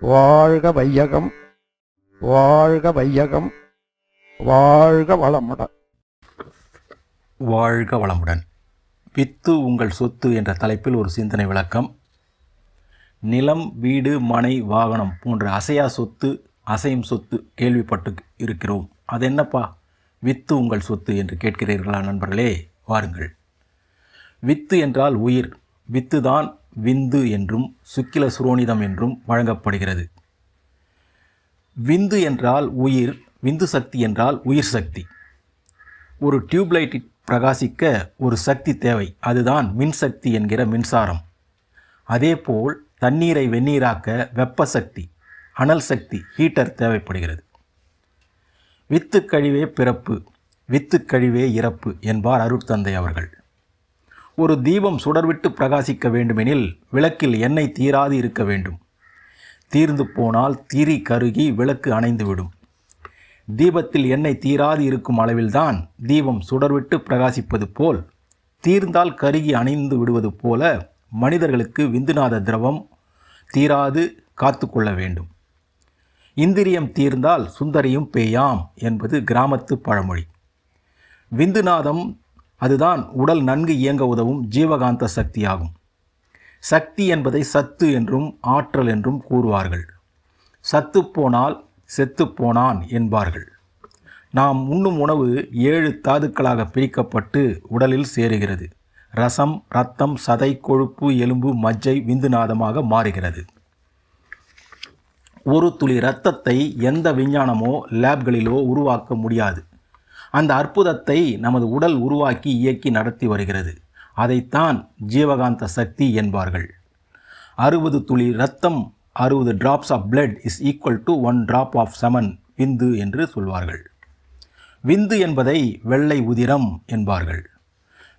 வாழ்க வையகம் வாழ்க வையகம் வாழ்க வளமுடன். வாழ்க வளமுடன். வித்து உங்கள் சொத்து என்ற தலைப்பில் ஒரு சிந்தனை விளக்கம். நிலம் வீடு மனை வாகனம் போன்ற அசையா சொத்து அசையும் சொத்து கேள்விப்பட்டு இருக்கிறோம். அது என்னப்பா வித்து உங்கள் சொத்து என்று கேட்கிறீர்களா நண்பர்களே? வாருங்கள். வித்து என்றால் உயிர். வித்து தான் விந்து என்றும் சுக்கில சுரோனிதம் என்றும் வழங்கப்படுகிறது. விந்து என்றால் உயிர் விந்து சக்தி என்றால் உயிர் சக்தி. ஒரு டியூப்லைட் பிரகாசிக்க ஒரு சக்தி தேவை அதுதான் மின்சக்தி என்கிற மின்சாரம். அதேபோல் தண்ணீரை வெந்நீராக்க வெப்ப சக்தி அனல் சக்தி ஹீட்டர் தேவைப்படுகிறது. வித்து கழிவே பிறப்பு வித்து கழிவே இறப்பு என்பார் அருட்தந்தை அவர்கள். ஒரு தீபம் சுடர்விட்டு பிரகாசிக்க வேண்டுமெனில் விளக்கில் எண்ணெய் தீராது இருக்க வேண்டும். தீர்ந்து போனால் திரி கருகி விளக்கு அணைந்துவிடும். தீபத்தில் எண்ணெய் தீராது இருக்கும் அளவில்தான் தீபம் சுடர்விட்டு பிரகாசிப்பது போல் தீர்ந்தால் கருகி அணைந்து விடுவது போல மனிதர்களுக்கு விந்துநாத திரவம் தீராது காத்து கொள்ள வேண்டும். இந்திரியம் தீர்ந்தால் சுந்தரியும் பேயாம் என்பது கிராமத்து பழமொழி. விந்துநாதம் அதுதான் உடல் நன்கு இயங்க உதவும் ஜீவகாந்த சக்தியாகும். சக்தி என்பதை சத்து என்றும் ஆற்றல் என்றும் கூறுவார்கள். சத்து போனால் செத்து போனான் என்பார்கள். நாம் உண்ணும் உணவு ஏழு தாதுக்களாக பிரிக்கப்பட்டு உடலில் சேருகிறது. ரசம் ரத்தம் சதை கொழுப்பு எலும்பு மஜ்ஜை விந்துநாதமாக மாறுகிறது. ஒரு துளி இரத்தத்தை எந்த விஞ்ஞானமோ லேப்களிலோ உருவாக்க முடியாது. அந்த அற்புதத்தை நமது உடல் உருவாக்கி இயக்கி நடத்தி வருகிறது. அதைத்தான் ஜீவகாந்த சக்தி என்பார்கள். அறுபது துளி ரத்தம் அறுபது drops of blood is equal to one drop of semen விந்து என்று சொல்வார்கள். விந்து என்பதை வெள்ளை உதிரம் என்பார்கள்.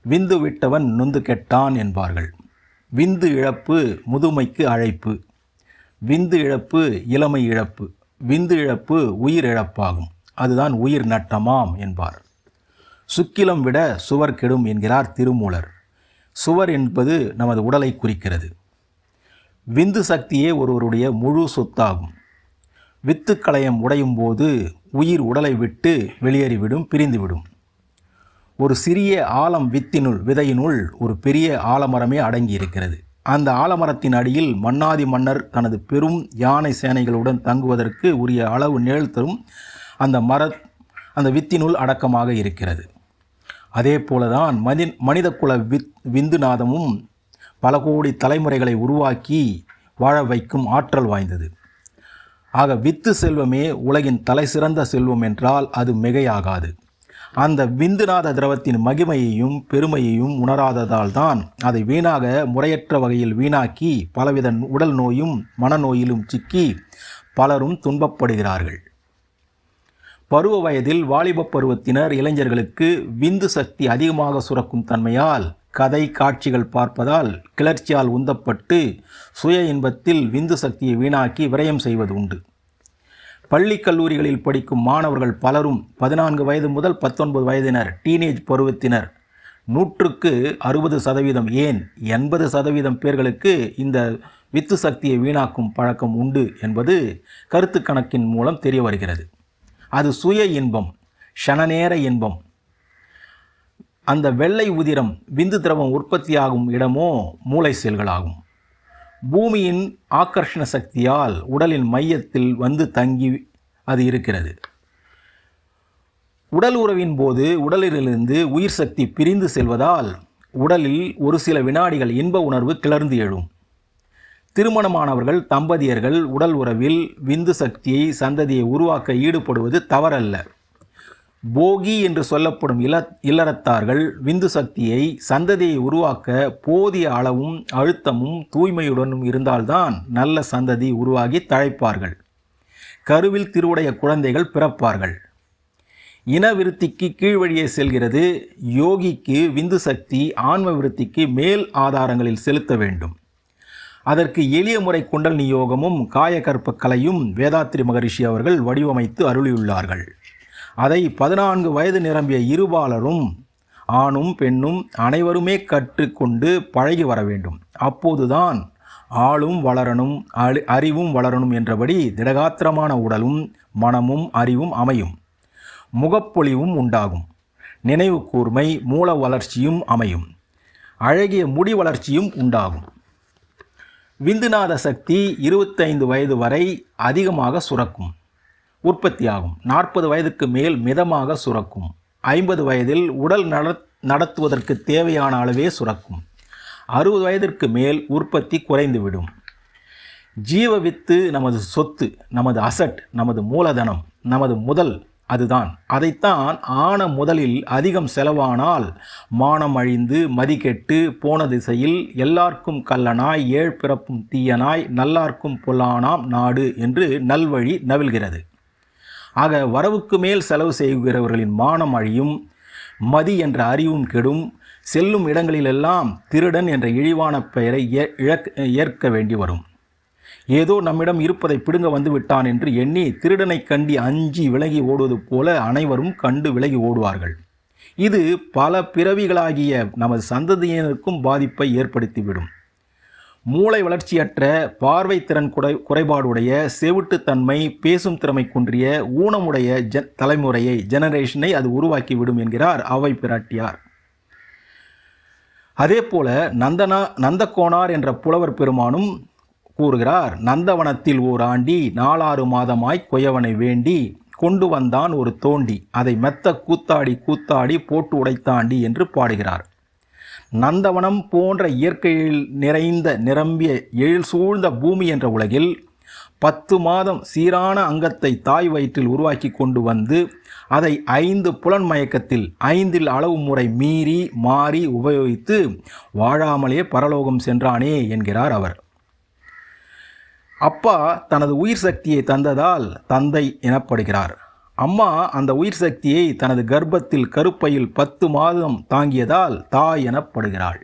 விந்து விட்டவன் நொந்து கெட்டான் என்பார்கள். விந்து இழப்பு முதுமைக்கு அழைப்பு. விந்து இழப்பு இளமை இழப்பு. விந்து இழப்பு உயிர் இழப்பாகும். அதுதான் உயிர் நட்டமாம் என்பார். சுக்கிலம் விட சுவர் கெடும் என்கிறார் திருமூலர். சுவர் என்பது நமது உடலை குறிக்கிறது. விந்து சக்தியே ஒருவருடைய முழு சொத்தாகும். வித்து களையம் உடையும் போது உயிர் உடலை விட்டு வெளியேறிவிடும் பிரிந்துவிடும். ஒரு சிறிய ஆலம் வித்தினுள் விதையினுள் ஒரு பெரிய ஆலமரமே அடங்கி இருக்கிறது அந்த ஆலமரத்தின் அடியில் மன்னாதி மன்னர் தனது பெரும் யானை சேனைகளுடன் தங்குவதற்கு உரிய அளவு நிழல் தரும் அந்த மர அந்த வித்தினுள் அடக்கமாக இருக்கிறது. அதே போலதான் மனி மனிதகுல வித் விந்துநாதமும் பல கோடி தலைமுறைகளை உருவாக்கி வாழ வைக்கும் ஆற்றல் வாய்ந்தது. ஆக வித்து செல்வமே உலகின் தலை சிறந்த செல்வம் என்றால் அது மிகையாகாது. அந்த விந்துநாத திரவத்தின் மகிமையையும் பெருமையையும் உணராததால் தான் அதை வீணாக முறையற்ற வகையில் வீணாக்கி பலவித உடல் நோயும் மனநோயிலும் சிக்கி பலரும் துன்பப்படுகிறார்கள். பருவ வயதில் வாலிப பருவத்தினர் இளைஞர்களுக்கு விந்து சக்தி அதிகமாக சுரக்கும் தன்மையால் கதை காட்சிகள் பார்ப்பதால் கிளர்ச்சியால் உந்தப்பட்டு சுய இன்பத்தில் விந்து சக்தியை வீணாக்கி விரயம் செய்வது உண்டு. பள்ளி கல்லூரிகளில் படிக்கும் மாணவர்கள் பலரும் பதினான்கு வயது முதல் பத்தொன்பது வயதினர் டீனேஜ் பருவத்தினர். நூற்றுக்கு அறுபது சதவீதம் ஏன் எண்பது சதவீதம் பேர்களுக்கு இந்த வித்து சக்தியை வீணாக்கும் பழக்கம் உண்டு என்பது கருத்து கணக்கின் மூலம் தெரிய வருகிறது. அது சுய இன்பம் ஷனநேர இன்பம். அந்த வெள்ளை உதிரம் விந்து திரவம் உற்பத்தியாகும் இடமோ மூளை செல்களாகும். பூமியின் ஆக்கர்ஷண சக்தியால் உடலின் மையத்தில் வந்து தங்கி அது இருக்கிறது. உடல் உறவின் போது உடலிலிருந்து உயிர் சக்தி பிரிந்து செல்வதால் உடலில் ஒரு சில வினாடிகள் இன்ப உணர்வு கிளர்ந்து எழும். திருமணமானவர்கள் தம்பதியர்கள் உடல் உறவில் விந்து சக்தியை சந்ததியை உருவாக்க ஈடுபடுவது தவறல்ல. போகி என்று சொல்லப்படும் இல இல்லறத்தார்கள் விந்து சக்தியை சந்ததியை உருவாக்க போதிய அளவும் அழுத்தமும் தூய்மையுடனும் இருந்தால்தான் நல்ல சந்ததி உருவாகி தழைப்பார்கள். கருவில் திருவுடைய குழந்தைகள் பிறப்பார்கள். இனவிருத்திக்கு கீழ் வழியே செல்கிறது. யோகிக்கு விந்து சக்தி ஆன்ம விருத்திக்கு மேல் ஆதாரங்களில் செலுத்த வேண்டும். அதற்கு எளிய முறை குண்டலினி யோகமும் காயகற்ப கலையும் வேதாத்திரி மகரிஷி அவர்கள் வடிவமைத்து அருளியுள்ளார்கள். அதை பதினான்கு வயது நிரம்பிய இருபாலரும் ஆணும் பெண்ணும் அனைவருமே கற்றுக்கொண்டு பழகி வர வேண்டும். அப்போதுதான் ஆளும் வளரணும் அழி அறிவும் வளரணும் என்றபடி திடகாத்திரமான உடலும் மனமும் அறிவும் அமையும். முகப்பொலிவும் உண்டாகும். நினைவு கூர்மை மூல வளர்ச்சியும் அமையும். அழகிய முடி வளர்ச்சியும் உண்டாகும். விந்துநாத சக்தி இருபத்தைந்து வயது வரை அதிகமாக சுரக்கும். உற்பத்தியாகும். நாற்பது வயதுக்கு மேல் மிதமாக சுரக்கும். ஐம்பது வயதில் உடல் நட நடத்துவதற்கு தேவையான அளவே சுரக்கும். அறுபது வயதிற்கு மேல் உற்பத்தி குறைந்துவிடும். ஜீவ வித்து நமது சொத்து நமது அசட் நமது மூலதனம் நமது முதல் அதுதான். அதைத்தான் ஆன முதலில் அதிகம் செலவானால் மானம் அழிந்து மதிக்கெட்டு போன திசையில் எல்லார்க்கும் கல்லனாய் ஏழ் பிறப்பும் தீயனாய் நல்லார்க்கும் பொல்லானாம் நாடு என்று நல்வழி நவில்கிறது ஆக வரவுக்கு மேல் செலவு செய்கிறவர்களின் மானம் அழியும் மதி என்ற அறிவும் கெடும் செல்லும் இடங்களிலெல்லாம் திருடன் என்ற இழிவான பெயரை ஏ- ஏற்க வேண்டி வரும். ஏதோ நம்மிடம் இருப்பதை பிடுங்க வந்து விட்டான் என்று எண்ணி திருடனை கண்டி அஞ்சி விலகி ஓடுவது போல அனைவரும் கண்டு விலகி ஓடுவார்கள். இது பல பிறவிகளாகிய நமது சந்ததியினருக்கும் பாதிப்பை ஏற்படுத்திவிடும். மூளை வளர்ச்சியற்ற பார்வை திறன் குறை குறைபாடுடைய செவிட்டுத்தன்மை பேசும் திறமை குன்றிய ஊனமுடைய ஜ தலைமுறையை ஜெனரேஷனை அது உருவாக்கிவிடும் என்கிறார் அவை பிராட்டியார். அதே போல நந்தனா நந்தகோணார் என்ற புலவர் பெருமானும் கூறுகிறார் நந்தவனத்தில் ஓராண்டி நாலாறு மாதமாய் கொயவனை வேண்டி கொண்டு வந்தான் ஒரு தோண்டி. அதை மெத்த கூத்தாடி கூத்தாடி போட்டு உடைத்தாண்டி என்று பாடுகிறார். நந்தவனம் போன்ற இயற்கையில் நிறைந்த நிரம்பிய எழில் சூழ்ந்த பூமி என்ற உலகில் பத்து மாதம் சீரான அங்கத்தை தாய் வயிற்றில் உருவாக்கி கொண்டு வந்து அதை ஐந்து புலன் மயக்கத்தில் ஐந்தில் அளவு முறை மீறி மாறி உபயோகித்து வாழாமலே பரலோகம் சென்றானே என்கிறார் அவர். அப்பா தனது உயிர் சக்தியை தந்ததால் தந்தை எனப்படுகிறார். அம்மா அந்த உயிர் சக்தியை தனது கர்ப்பத்தில் கருப்பையில் பத்து மாதம் தாங்கியதால் தாய் எனப்படுகிறாள்.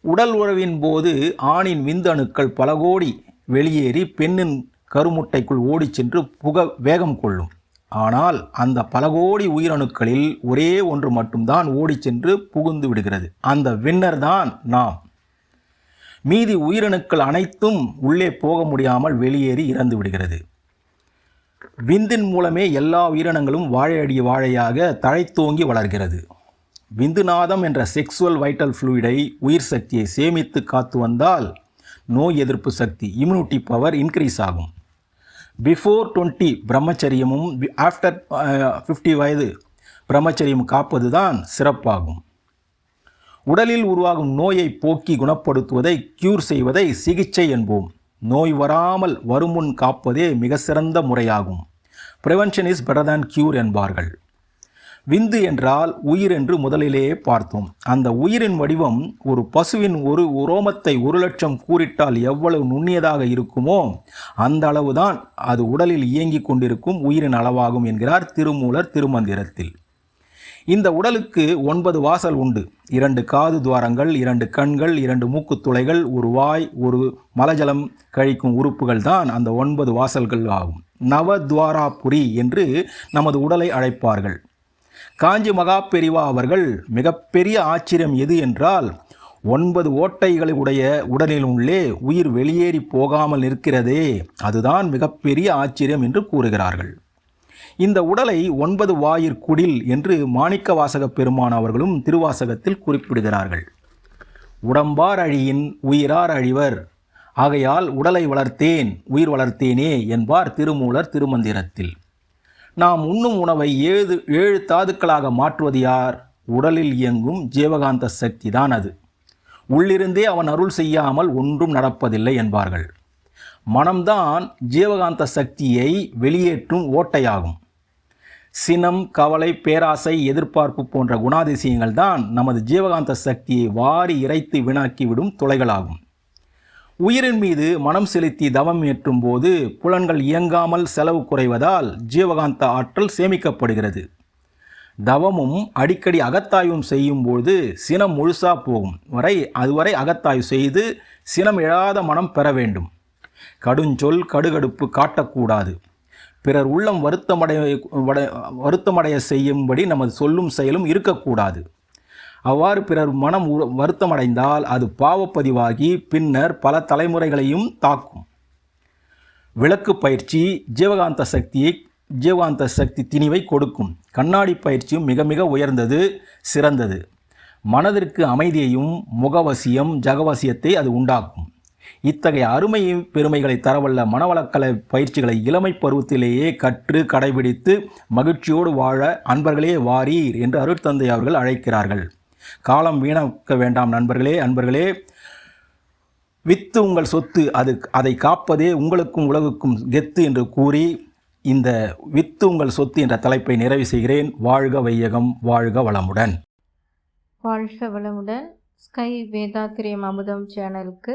உடல் உறவின் போது ஆணின் விந்தணுக்கள் பல கோடி வெளியேறி பெண்ணின் கருமுட்டைக்குள் ஓடிச் சென்று புக வேகம் கொள்ளும். ஆனால் அந்த பல கோடி உயிரணுக்களில் ஒரே ஒன்று மட்டும்தான் ஓடிச் சென்று புகுந்து விடுகிறது. அந்த வின்னர் தான் நாம். மீதி உயிரணுக்கள் அனைத்தும் உள்ளே போக முடியாமல் வெளியேறி இறந்து விடுகிறது. விந்தின் மூலமே எல்லா உயிரினங்களும் வாழையடி வாழையாக தழைத்தோங்கி வளர்கிறது. விந்துநாதம் என்ற செக்ஸுவல் வைட்டல் ஃப்ளூயிடை உயிர் சக்தியை சேமித்து காத்து வந்தால் நோய் எதிர்ப்பு சக்தி இம்யூனிட்டி பவர் இன்க்ரீஸ் ஆகும். பிஃபோர் டுவெண்ட்டி பிரம்மச்சரியமும் ஆஃப்டர் ஃபிஃப்டி uh, வயது பிரம்மச்சரியம் காப்பது தான் சிறப்பாகும். உடலில் உருவாகும் நோயை போக்கி குணப்படுத்துவதை கியூர் செய்வதை சிகிச்சை என்போம். நோய் வராமல் வருமுன் காப்பதே மிக சிறந்த முறையாகும். Prevention is better than cure என்பார்கள். விந்து என்றால் உயிர் என்று முதலிலேயே பார்த்தோம். அந்த உயிரின் வடிவம் ஒரு பசுவின் ஒரு உரோமத்தை ஒரு லட்சம் கூறிட்டால் எவ்வளவு நுண்ணியதாக இருக்குமோ அந்த அளவுதான் அது உடலில் இயங்கிக் கொண்டிருக்கும் உயிரின் அளவாகும் என்கிறார் திருமூலர் திருமந்திரத்தில். இந்த உடலுக்கு ஒன்பது வாசல் உண்டு. இரண்டு காது துவாரங்கள் இரண்டு கண்கள் இரண்டு மூக்கு துளைகள் ஒரு வாய் ஒரு மலஜலம் கழிக்கும் உறுப்புகள் தான் அந்த ஒன்பது வாசல்கள் ஆகும். நவத்வாராபுரி என்று நமது உடலை அழைப்பார்கள். காஞ்சி மகாபெரிவா அவர்கள் மிகப்பெரிய ஆச்சரியம் எது என்றால் ஒன்பது ஓட்டைகளை உடைய உடலில் உள்ளே உயிர் வெளியேறி போகாமல் நிற்கிறதே அதுதான் மிகப்பெரிய ஆச்சரியம் என்று கூறுகிறார்கள். இந்த உடலை ஒன்பது வாயிற் குடில் என்று மாணிக்க வாசக பெருமான் அவர்களும் திருவாசகத்தில் குறிப்பிடுகிறார்கள். உடம்பார் அழியின் உயிரார் அழிவர். ஆகையால் உடலை வளர்த்தேன் உயிர் வளர்த்தேனே என்பார் திருமூலர் திருமந்திரத்தில். நாம் உண்ணும் உணவை ஏழு ஏழு தாதுக்களாக மாற்றுவது யார்? உடலில் இயங்கும் ஜீவகாந்த சக்தி தான் அது. உள்ளிருந்தே அவன் அருள் செய்யாமல் ஒன்றும் நடப்பதில்லை என்பார்கள். மனம்தான் ஜீவகாந்த சக்தியை வெளியேற்றும் ஓட்டையாகும். சினம் கவலை பேராசை எதிர்பார்ப்பு போன்ற குணாதிசயங்கள் தான் நமது ஜீவகாந்த சக்தியை வாரி இறைத்து வீணாக்கிவிடும் துளைகளாகும். உயிரின் மீது மனம் செலுத்தி தவம் ஏற்றும் போது புலன்கள் இயங்காமல் செலவு குறைவதால் ஜீவகாந்த ஆற்றல் சேமிக்கப்படுகிறது. தவமும் அடிக்கடி அகத்தாய்வும் செய்யும்போது சினம் முழுசா போகும் வரை அதுவரை அகத்தாய்வு செய்து சினம் எழாத மனம் பெற வேண்டும். கடுஞ்சொல் கடுகடுப்பு காட்டக்கூடாது. பிறர் உள்ளம் வருத்தமடைய வருத்தமடைய செய்யும்படி நமது சொல்லும் செயலும் இருக்கக்கூடாது. அவ்வாறு பிறர் மனம் உ- வருத்தமடைந்தால் அது பாவப்பதிவாகி பின்னர் பல தலைமுறைகளையும் தாக்கும். விளக்கு பயிற்சி ஜீவகாந்த சக்தியை ஜீவகாந்த சக்தி திணிவை கொடுக்கும். கண்ணாடி பயிற்சியும் மிக மிக உயர்ந்தது சிறந்தது. மனதிற்கு அமைதியையும் முகவசியம் ஜகவசியத்தை அது உண்டாக்கும். இத்தகைய அருமை பெருமைகளை தரவல்ல மனவளக்கலை பயிற்சிகளை இளமை பருவத்திலேயே கற்று கடைபிடித்து மகிழ்ச்சியோடு வாழ அன்பர்களே வாரீர் என்று அருட்தந்தை அவர்கள் அழைக்கிறார்கள். காலம் வீணாக்க வேண்டாம் நண்பர்களே அன்பர்களே. வித்து உங்கள் சொத்து அது அதை காப்பதே உங்களுக்கும் உலகுக்கும் கெத்து என்று கூறி இந்த வித்து உங்கள் சொத்து என்ற தலைப்பை நிறைவு செய்கிறேன். வாழ்க வையகம் வாழ்க வளமுடன். வாழ்க வளமுடன். ஸ்கை வேதாத்திரியம் அமுதம் சேனலுக்கு